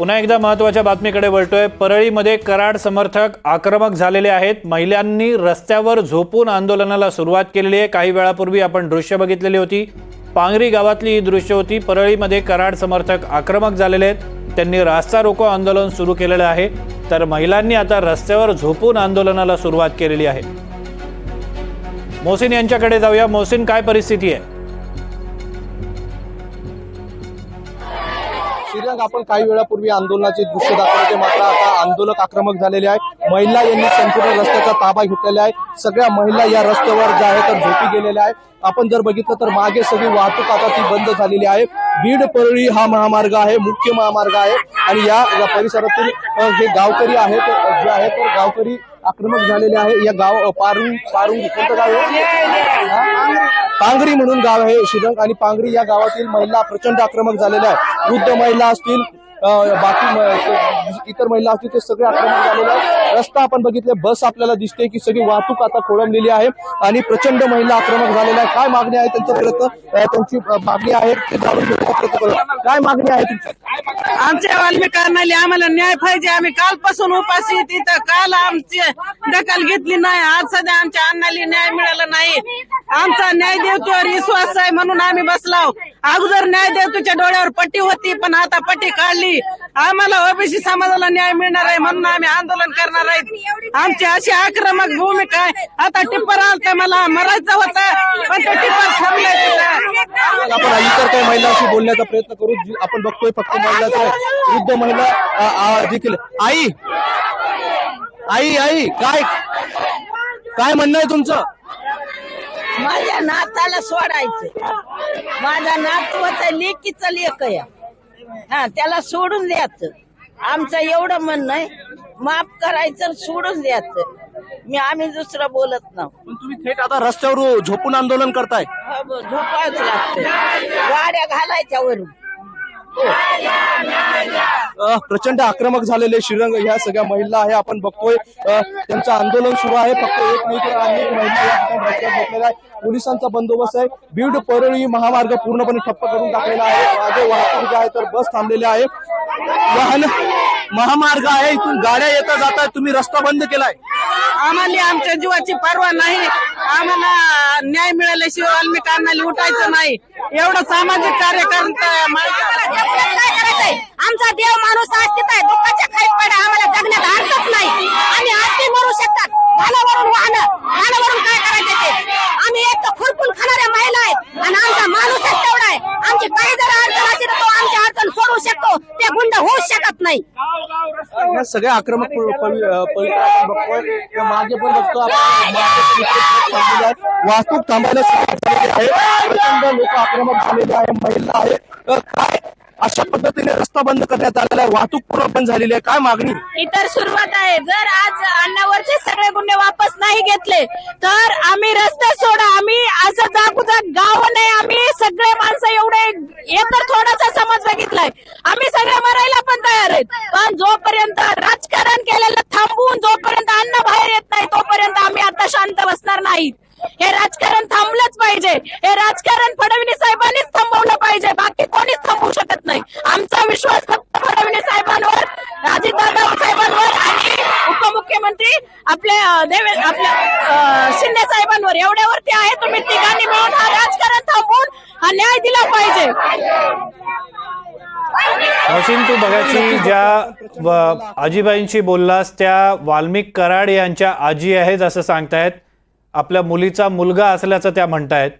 पुन्हा एकदा महत्त्वाच्या बातमीकडे वळतोय. परळीमध्ये कराड समर्थक आक्रमक झालेले आहेत. महिलांनी रस्त्यावर झोपून आंदोलनाला सुरुवात केलेली आहे. काही वेळापूर्वी आपण दृश्य बघितलेली होती. पांगरी गावातली ही दृश्य होती. परळीमध्ये कराड समर्थक आक्रमक झालेले आहेत. त्यांनी रास्ता रोको आंदोलन सुरू केलेलं आहे. तर महिलांनी आता रस्त्यावर झोपून आंदोलनाला सुरुवात केलेली आहे. मोहसिन यांच्याकडे जाऊया. मोहसिन काय परिस्थिती आहे? श्रीरंग आपण काही वेळापूर्वी आंदोलनाचे दृश्य दाखवले होते मात्र आता आंदोलक आक्रमक झालेले आहे महिला यांनी संपूर्ण रस्त्याचा ताबा घेतलेला आहे. सगळ्या महिला या रस्त्यावर ज्या आहेत तर झोपी गेलेल्या आहेत. आपण जर बघितलं तर मागे सगळी वाहतूक आता ती बंद झालेली आहे. बीड परळी हा महामार्ग आहे मुख्य महामार्ग आहे. आणि या परिसरातील अ, जे गावकरी आहेत जे आहेत तर गावकरी आक्रमक झालेले आहे. या गाव पारू पारू कोणतं गाव आहे? पांगरी म्हणून गाव आहे शिरंग आणि पांगरी या गावातील महिला प्रचंड आक्रमक झालेल्या आहेत. वृद्ध महिला असतील बाकी इतर महिला असतील ते सगळे आक्रमक झालेले आहेत. रस्ता आपण बघितले बस आपल्याला दिसते की सगळी वाहतूक आता खोळंबलेली आहे आणि प्रचंड महिला आक्रमक झालेल्या आहे काय मागणी आहे त्यांचं प्रयत्न त्यांची मागणी आहे ते जाणून घेण्याचा प्रयत्न करू. काय मागणी आहे तुमच्या आमच्या वाल्मिकांना आम्हाला न्याय पाहिजे. आम्ही कालपासून उपाशी तिथं काल आमची दखल घेतली नाही. आज सध्या आमच्या अण्णाला न्याय मिळाला नाही. आमचा न्याय देवतोवर विश्वास आहे म्हणून आम्ही बसलाव अगोदर न्याय देवतूच्या डोळ्यावर पट्टी होती पण आता पट्टी काढली. आम्हाला ओबीसी समाजाला न्याय मिळणार आहे म्हणून आम्ही आंदोलन करणार आहेत. आमची अशी आक्रमक भूमिका आहे. आता टिप्पर आलता मला मरायचं होतं पण ते टिप्पर थांबलंय तिथं. आपण इतर काही महिलांशी बोलण्याचा प्रयत्न करू. आपण बघतोय फक्त महिलाच आहे वृद्ध महिला देखील. आई! आई आई! काय? काय म्हणणं आहे तुमचं? माझ्या नाताला सोडायचं. माझा नातू होता लेकीचा लेख या हा त्याला सोडून द्यायचं. आमचं एवढं म्हणणं आहे माफ करायचं सोडून द्यायचं. मी आम्ही दुसरं बोलत ना पण तुम्ही थेट आता रस्त्यावर झोपून आंदोलन करताय. झोपावच लागतं. गाड्या घालायच्या वरून. अ, प्रचंड आक्रमक झालेले श्रीरंग ह्या सगळ्या महिला आहे. आपण बघतोय त्यांचं आंदोलन सुरू आहे. फक्त एक नाही तर अनेक महिला या ठिकाणी पोलिसांचा बंदोबस्त आहे. बीड परळी महामार्ग पूर्णपणे ठप्प करून टाकलेला आहे. माझे वाहतूक जे आहे तर बस थांबलेली आहे. वाहन महामार्ग आहे. इथून गाड्या येता जातात तुम्ही रस्ता बंद केलाय. आम्हाला आमच्या जीवाची पर्वा नाही. आम्हाला न्याय मिळाल्याशिवाय आम्ही कारणाला उठायचं नाही. एवढं सामाजिक कार्यकर्ता काय आमचा देव माणूस अस्तित्व आहे. दुःखाच्या खाईत पडा आम्हाला जगण्यात अर्थच नाही. आम्ही आरती मरू शकतात. घालावरून वाहन घालावरून काय करायचे ते? आम्ही एक तर खुरपून खाणाऱ्या महिला आहेत. आणि आमचा माणूस तेवढा आहे. आमची काही जर अडचण असेल तर तो आमची अडचण सोडवू शकतो. ते गुंड होऊ शकत नाही. या सगळ्या आक्रमक बघतोय. मागे पण बघतो वाहतूक थांबायला प्रचंड लोक आक्रमक झालेले आहे महिला आहे काय अशा पद्धतीने रस्ता बंद करण्यात आलेला आहे. वाहतूक पूर्ण बंद झालेली आहे. काय मागणी? इतर सुरुवात आहे. जर आज अन्नावरचे सगळे गुन्हे वापस नाही घेतले तर आम्ही रस्ते सोडा. आम्ही असं जागोजाग गाव नाही. आम्ही सगळे माणसं एवढे हे तर थोडासा समज बघितलाय. आम्ही सगळे मरायला पण तयार आहेत. पण जोपर्यंत राजकारण केलेलं थांबवून जोपर्यंत अन्न बाहेर येत नाही तोपर्यंत आम्ही आता शांत बसणार नाही. हे राजकारण थांबलंच पाहिजे. हे राजकारण फडणवीस साहेबांनीच थांबवलं पाहिजे बाकी कोणीच थांबवू शकत नाही. आमचा विश्वास फक्त फडणवीस साहेबांवर अजितदादा साहेबांवर आणि उपमुख्यमंत्री आपले देवे आपल्या शिंदे साहेबांवर. एवढ्यावरती आहे तुम्ही तिघांनी मिळून हा राजकारण थांबवून हा न्याय दिला पाहिजे. हसीन तू बघाची ज्या आजीबाईंशी बोललास त्या वाल्मिक कराड यांच्या आजी आहेत असं सांगतायत. आपल्या मुलीचा मुलगा असल्याचं त्या म्हणतायत.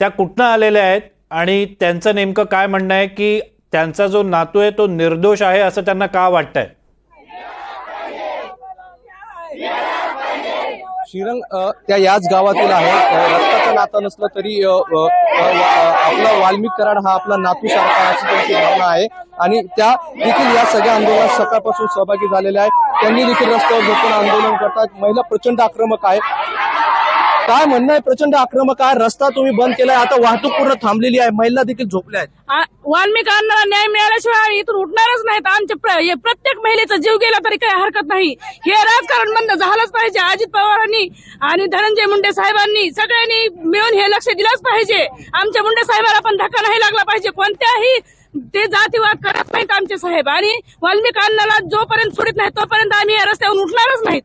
त्या कुठनं आलेल्या आहेत? आणि त्यांचं नेमकं काय म्हणणं आहे की त्यांचा जो नातू आहे तो निर्दोष आहे असं त्यांना का वाटतंय? श्रीरंग त्या याच गावातील आहे. रक्ताचं नातं नसलं तरी आपला वाल्मिक कराड हा आपला नातू सारखा अशी त्यांची भावना आहे. आणि त्या देखील या सगळ्या आंदोलनात सकाळपासून सहभागी झालेल्या आहेत. त्यांनी देखील रस्त्यावर झोपून आंदोलन करतात. महिला प्रचंड आक्रमक आहे. काय म्हणणं आहे? प्रचंड आक्रमक आहे. रस्ता तुम्ही बंद केलाय. आता वाहतूक पूर्ण थांबलेली आहे. महिला देखील झोपल्या आहेत. आ- वाल्मिकांना न्याय मिळाल्याशिवाय इथून उठणारच नाहीत. आमच्या प्र- हे प्रत्येक महिलेचा जीव गेला तरी काही हरकत नाही. हे राजकारण बंद झालंच पाहिजे. अजित पवारांनी आणि धनंजय मुंडे साहेबांनी सगळ्यांनी मिळून हे लक्ष दिलंच पाहिजे. आमच्या मुंडे साहेबाला पण धक्का नाही लागला पाहिजे. कोणत्याही ते जातीवाद करत नाहीत आमचे साहेब. आणि वाल्मिकांना जोपर्यंत सोडित नाही तोपर्यंत आम्ही या रस्त्यावरून उठणारच नाहीत.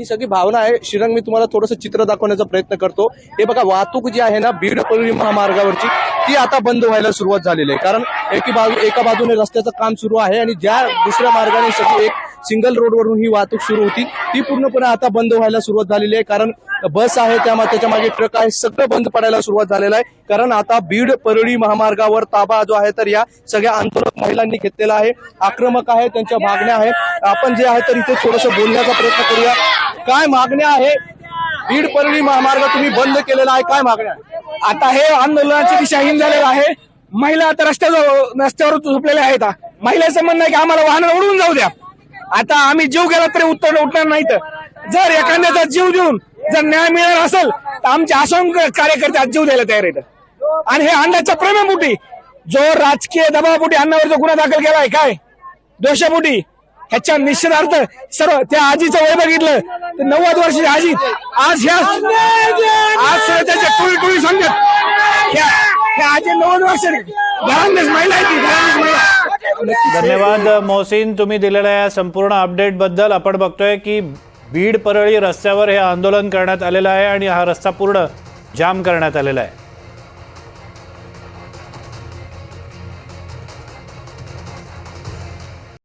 ही सगळी भावना आहे. श्रीरंग मी तुम्हाला थोडंसं चित्र दाखवण्याचा प्रयत्न करतो. हे बघा वाहतूक जी आहे ना बीड परळी महामार्गावरची ती आता बंद व्हायला सुरुवात झालेली आहे. कारण एकी बाजू एका बाजूने रस्त्याचं काम सुरू आहे आणि ज्या दुसऱ्या मार्गाने सगळी एक सिंगल रोडवरून ही वाहतूक सुरू होती ती पूर्णपणे आता बंद व्हायला सुरुवात झालेली आहे. कारण बस आहे त्या त्याच्यामागे ट्रक आहे सगळं बंद पडायला सुरुवात झालेलं आहे. कारण आता बीड परळी महामार्गावर ताबा जो आहे तर या सगळ्या आंदोलक महिलांनी घेतलेला आहे. आक्रमक आहे त्यांच्या मागण्या आहेत. आपण जे आहे तर इथे थोडस बोलण्याचा प्रयत्न करूया. काय मागण्या आहे बीड परळी महामार्ग तुम्ही बंद केलेला आहे. काय मागण्या आता हे आंदोलनाची दिशाहीन झालेलं आहे. महिला आता रस्त्यावर रस्त्यावर झोपलेल्या आहेत. महिलाचं म्हणणं आहे की आम्हाला वाहन उडवून जाऊ द्या. आता आम्ही जीव गेला तरी उत्तर उठणार नाहीत जर एखाद्याचा जीव देऊन जर न्याय मिळणार असेल तर आमचे असंख्य कार्यकर्ते आज जीव द्यायला तयार आहेत. आणि हे अण्णाच्या प्रेमापोटी जो राजकीय दबावापोटी अण्णावर जो गुन्हा दाखल केलाय काय? दोषापोटी. ह्याच्या निश्चितार्थ सर्व त्या आजीचं वय बघितलं. नव्वद वर्षाची आजी. आज ह्या आज सुद्धा त्याच्या टोळी टोळी सांगत ह्या आजी नव्वद वर्ष महिला आहे ती महिला धन्यवाद मोहसिन. तुम्ही दिलेल्या या संपूर्ण अपडेटबद्दल आपण बघतोय की बीड परळी रस्त्यावर हे आंदोलन करण्यात आलेलं आहे आणि हा रस्ता पूर्ण जाम करण्यात आलेला आहे.